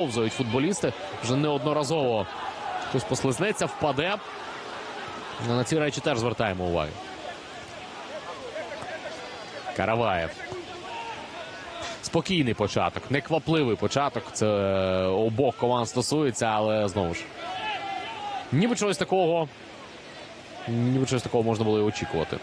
Повзають футболісти вже неодноразово. Хтось послизнеться, впаде. На ці речі теж звертаємо увагу. Караваєв. Спокійний початок, неквапливий початок. Це обох команд стосується, але знову ж. Ніби чогось такого. Ніби чогось такого можна було і очікувати.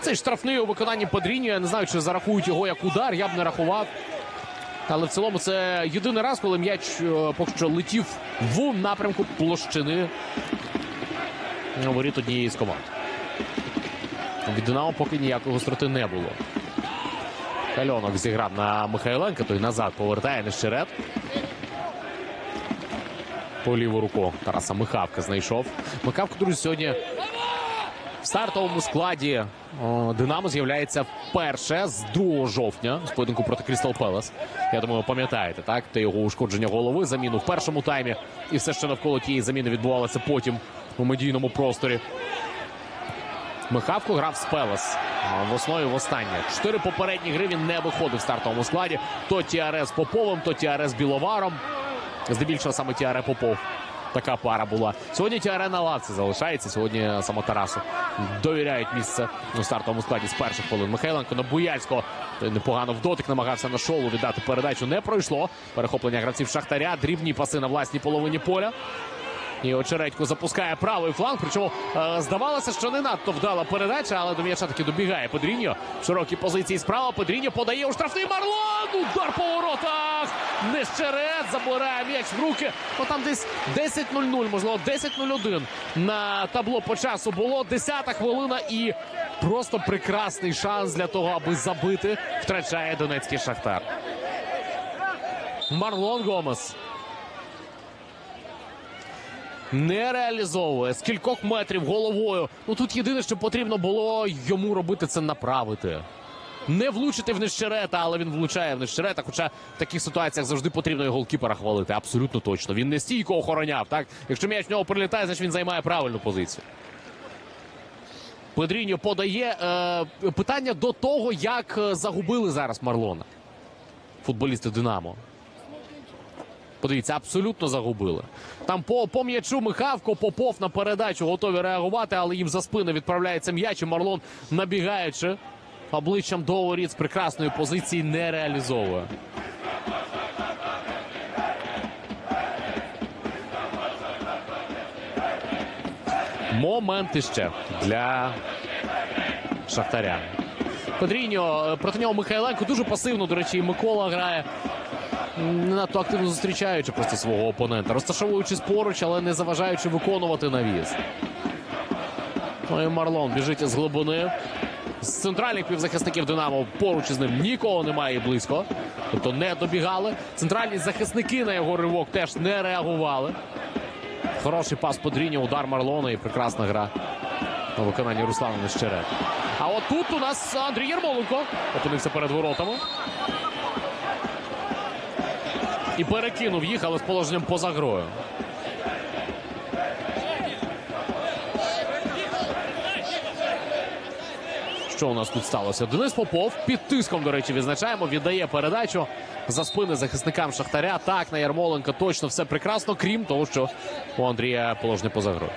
Цей штрафний у виконанні Подріньо. Я не знаю, чи зарахують його як удар. Я б не рахував. Але в цілому це єдиний раз, коли м'яч е, поки що летів в напрямку площини воріт однієї з команд. Від Динамо поки ніякої гостроти не було. Кальонок зіграв на Михайленка, той назад повертає Нещерет. По ліву руку Тараса Михавка знайшов. Михавка, друзі, сьогодні в стартовому складі Динамо з'являється вперше з 2 жовтня з поєдинку проти Крістал Пелес. Я думаю, пам'ятаєте, так? Те його ушкодження голови, заміну в першому таймі. І все, що навколо тієї заміни відбувалося потім у медійному просторі. Михавко грав з Пелес. В основі в останнє. Чотири попередні гри він не виходив в стартовому складі. То Тіаре з Поповим, то Тіаре з Біловаром. Здебільшого саме Тіаре Попов. Така пара була. Сьогодні Тіарена на лавці залишається. Сьогодні саме Тарасу довіряють місце у стартовому складі з перших хвилин. Михайленко на Буяльського непогано в дотик намагався на шолу віддати передачу. Не пройшло. Перехоплення гравців Шахтаря. Дрібні паси на власній половині поля. І Очередько запускає правий фланг. Причому е, здавалося, що не надто вдала передача, але до м'яча таки добігає Подріньо. В широкій позиції справа. Подріньо подає у штрафний Марлон. Удар по воротах. Нещерет забирає м'яч в руки. Ну там десь 10-0-0, можливо, 10-0-1 на табло по часу було. Десята хвилина і просто прекрасний шанс для того, аби забити. Втрачає донецький шахтар. Марлон Гомес. Не реалізовує з кількох метрів головою. Ну тут єдине, що потрібно було йому робити, це направити. Не влучити в нещерета, але він влучає в нещерета. Хоча в таких ситуаціях завжди потрібно і голкіпера хвалити. Абсолютно точно. Він не стійко охороняв. Так, якщо м'яч в нього прилітає, значить він займає правильну позицію. Педріньо подає е, питання до того, як е, загубили зараз Марлона. Футболісти Динамо. Подивіться, абсолютно загубили. Там по, по м'ячу Михавко, Попов на передачу готові реагувати, але їм за спину відправляється м'яч. і Марлон, набігаючи обличчям до воріт з прекрасної позиції, не реалізовує. Моменти ще для Шахтаря. Педріньо е, проти нього Михайленко дуже пасивно, до речі, і Микола грає не надто активно зустрічаючи просто свого опонента, розташовуючись поруч, але не заважаючи виконувати навіс. Ну і Марлон біжить з глибини. З центральних півзахисників Динамо поруч із ним нікого немає близько. Тобто не добігали. Центральні захисники на його ривок теж не реагували. Хороший пас Подріння, удар Марлона і прекрасна гра на виконанні Руслана Нещерет. А от тут у нас Андрій Єрмоленко опинився перед воротами. І перекинув їх, але з положенням поза грою. Що у нас тут сталося? Денис Попов під тиском, до речі, відзначаємо. Віддає передачу за спини захисникам Шахтаря. Так, на Ярмоленка точно все прекрасно, крім того, що у Андрія положення поза грою.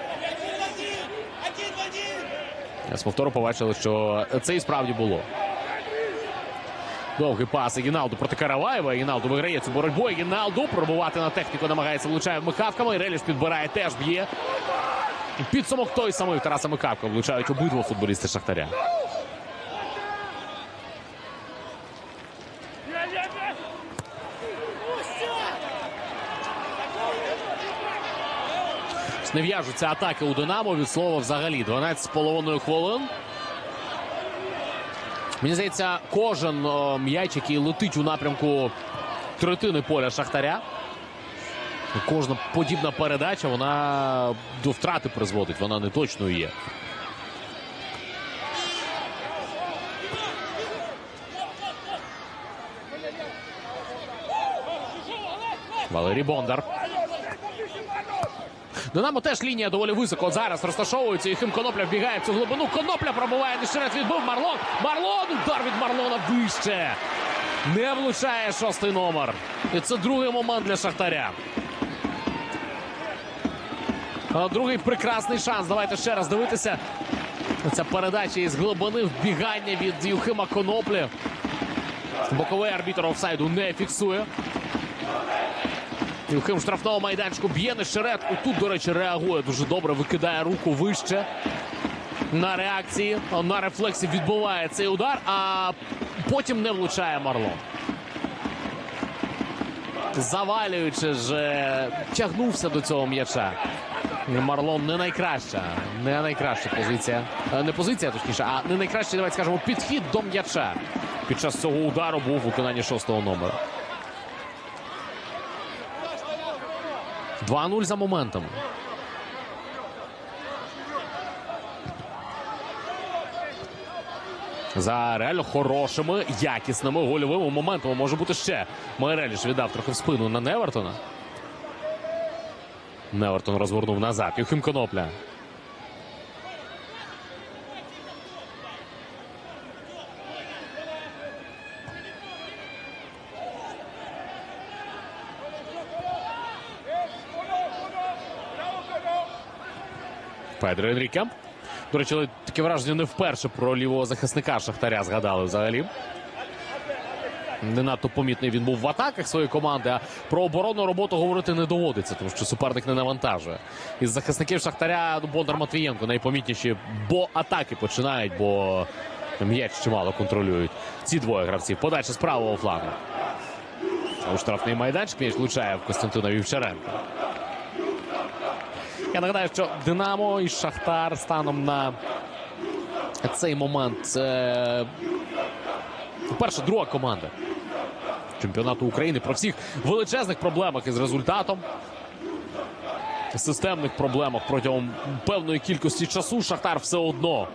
З повтору побачили, що це і справді було. Довгий пас Єгіналду проти Караваєва. Єгіналду виграє цю боротьбу. Єгіналду пробувати на техніку намагається влучає Михавками. Реліш підбирає, теж б'є. Підсумок той самий Тараса Михавка влучають обидва футболісти Шахтаря. Не в'яжуться атаки у Динамо від слова взагалі. 12,5 хвилин. Мені здається, кожен м'яч, який летить у напрямку третини поля Шахтаря. Кожна подібна передача, вона до втрати призводить, вона не точною є. Валерій Бондар. Динамо теж лінія доволі високо. Зараз розташовується. І Хим Конопля вбігає в цю глибину. Конопля пробуває Нещерет відбив Марлон. Марлон! Удар від Марлона вище. Не влучає шостий номер. І це другий момент для Шахтаря. Другий прекрасний шанс. Давайте ще раз дивитися. Ця передача із глибини вбігання від Юхима Коноплі. Боковий арбітр офсайду не фіксує. Юхим в штрафного майданчику б'є на щерет. Отут, до речі, реагує дуже добре, викидає руку вище. На реакції, на рефлексі відбуває цей удар, а потім не влучає Марлон. Завалюючи ж, тягнувся до цього м'яча. Марлон не найкраща, не найкраща позиція. Е, Не позиція, точніше, а не найкращий, давайте скажемо, підхід до м'яча. Під час цього удару був виконання шостого номера. 2-0 за моментом. За реально хорошими, якісними гольовими моментами може бути ще. Майреліш віддав трохи в спину на Невертона. Невертон розвернув назад. Юхим Конопля. Педро Енріке. До речі, таке враження не вперше про лівого захисника Шахтаря згадали взагалі. Не надто помітний він був в атаках своєї команди, а про оборонну роботу говорити не доводиться, тому що суперник не навантажує. Із захисників Шахтаря Бондар Матвієнко найпомітніші, бо атаки починають, бо м'яч чимало контролюють. Ці двоє гравців. Подача з правого флангу. У штрафний майданчик м'яч влучає в Костянтина Вівчаренка. Я нагадаю, що Динамо і Шахтар станом на цей момент це перша друга команда чемпіонату України про всіх величезних проблемах із результатом. Системних проблемах протягом певної кількості часу Шахтар все одно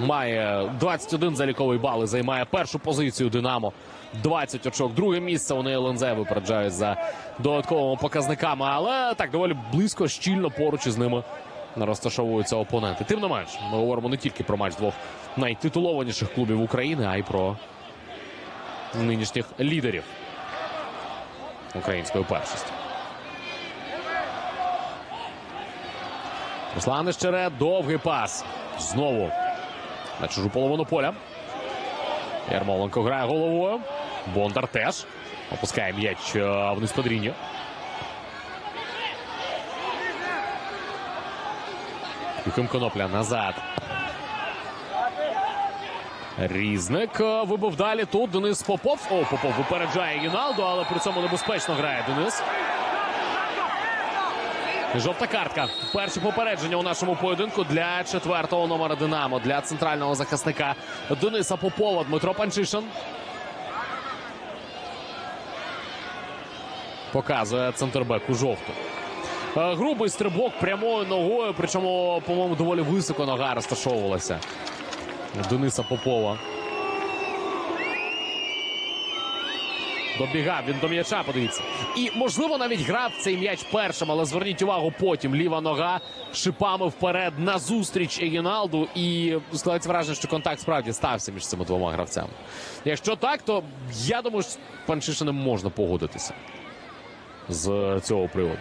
має 21 заліковий бал і займає першу позицію Динамо. 20 очок. Друге місце вони ЛНЗ випереджають за додатковими показниками, але так доволі близько, щільно поруч із ними розташовуються опоненти. Тим не менш, ми говоримо не тільки про матч двох найтитулованіших клубів України, а й про нинішніх лідерів української першості. Руслан Ещере, довгий пас. Знову на чужу половину поля. Ярмоленко грає головою. Бондар теж. Опускає м'яч е, вниз под лінію. Юхим Конопля назад. Різник е, вибив далі. Тут Денис Попов. О, Попов випереджає Гіналду, але при цьому небезпечно грає Денис. Жовта картка. Перше попередження у нашому поєдинку для четвертого номера Динамо, для центрального захисника Дениса Попова Дмитро Панчишин. Показує центрбеку жовту. Е, Грубий стрибок прямою ногою, причому, по-моєму, доволі високо нога розташовувалася. Дениса Попова. Добігав він до м'яча, подивіться. І, можливо, навіть грав цей м'яч першим, але зверніть увагу, потім ліва нога шипами вперед назустріч Егіналду. І складається враження, що контакт справді стався між цими двома гравцями. Якщо так, то я думаю, що з Панчишиним можна погодитися з цього приводу.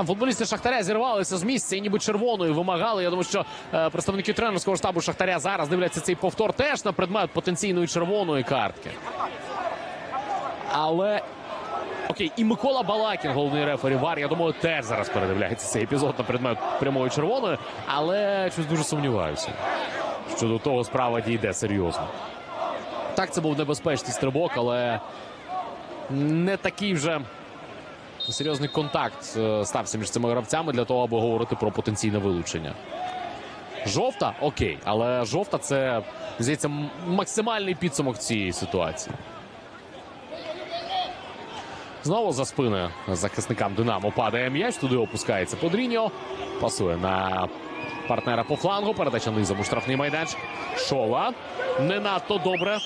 Там футболісти Шахтаря зірвалися з місця і ніби червоною вимагали. Я думаю, що е, представники тренерського штабу Шахтаря зараз дивляться цей повтор теж на предмет потенційної червоної картки. Але окей, і Микола Балакін, головний рефері Вар, я думаю, теж зараз передивляється цей епізод на предмет прямої червоної, але щось дуже сумніваюся, що до того справа дійде серйозно. Так, це був небезпечний стрибок, але не такий вже серйозний контакт е, стався між цими гравцями для того, аби говорити про потенційне вилучення. Жовта окей, але жовта це здається максимальний підсумок цієї ситуації. Знову за спиною захисникам Динамо падає м'яч. Туди опускається Подріньо. Пасує на партнера по флангу. Передача низом у штрафний майданчик. Шола. Не надто добре.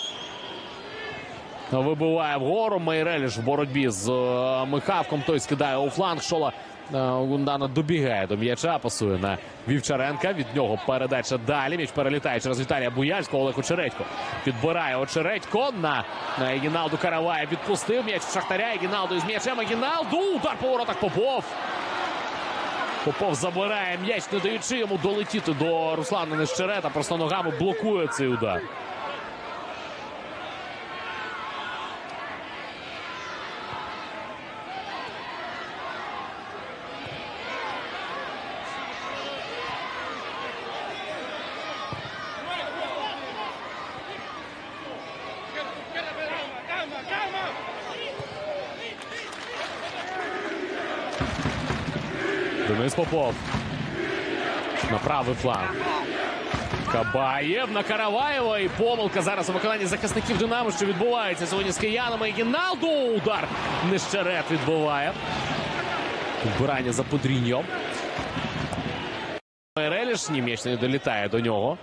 Вибиває вгору. Майреліш в боротьбі з е, Михавком. Той скидає у фланг. Шола е, Гундана добігає до м'яча. Пасує на Вівчаренка. Від нього передача далі. М'яч перелітає через Віталія Буяльського. Олег Очередько підбирає Очередько на Егіналду Каравая. Відпустив м'яч Шахтаря. Егіналду із м'ячем. Егіналду. Удар по воротах Попов. Попов забирає м'яч, не даючи йому долетіти до Руслана Нещерета. Просто ногами блокує цей удар. Денис Попов. На правий фланг. Кабаєв на Караваєва і помилка зараз у виконанні захисників Динамо, що відбувається сьогодні з киянами. Гіналду удар. Нещерет відбиває. Вбирання за подріньом. Реліш ні, м'яч не долітає до нього.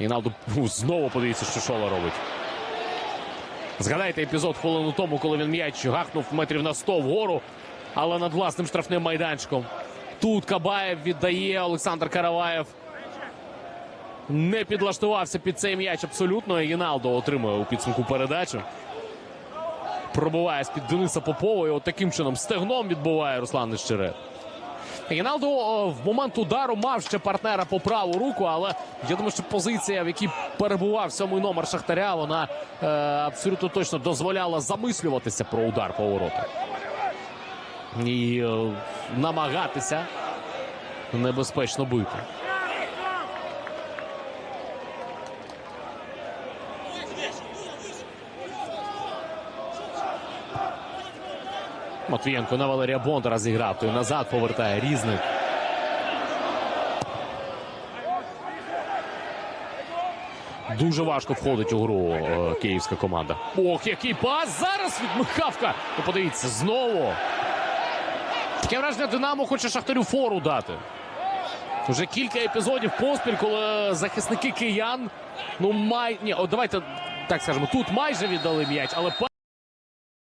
Гіналду знову подивіться, що Шола робить. Згадайте епізод хвилину тому, коли він м'яч гахнув метрів на 100 вгору, але над власним штрафним майданчиком. Тут Кабаєв віддає Олександр Караваєв. Не підлаштувався під цей м'яч абсолютно. І Гіналдо отримує у підсумку передачу. Пробиває з-під Дениса Попова. І от таким чином стегном відбуває Руслан Нещерет. Гіналдо в момент удару мав ще партнера по праву руку, але я думаю, що позиція, в якій перебував сьомий номер Шахтаря, вона е, абсолютно точно дозволяла замислюватися про удар по воротах. І е, намагатися небезпечно бити. Матвієнко на Валерія Бондара зіграв. Той назад повертає різник. Дуже важко входить у гру е, київська команда. Ох, який пас зараз від Михавка. Ну, подивіться, знову. Таке враження Динамо хоче Шахтарю фору дати. Вже кілька епізодів поспіль, коли захисники киян. Ну, май... Ні, от давайте так скажемо, тут майже віддали м'яч, але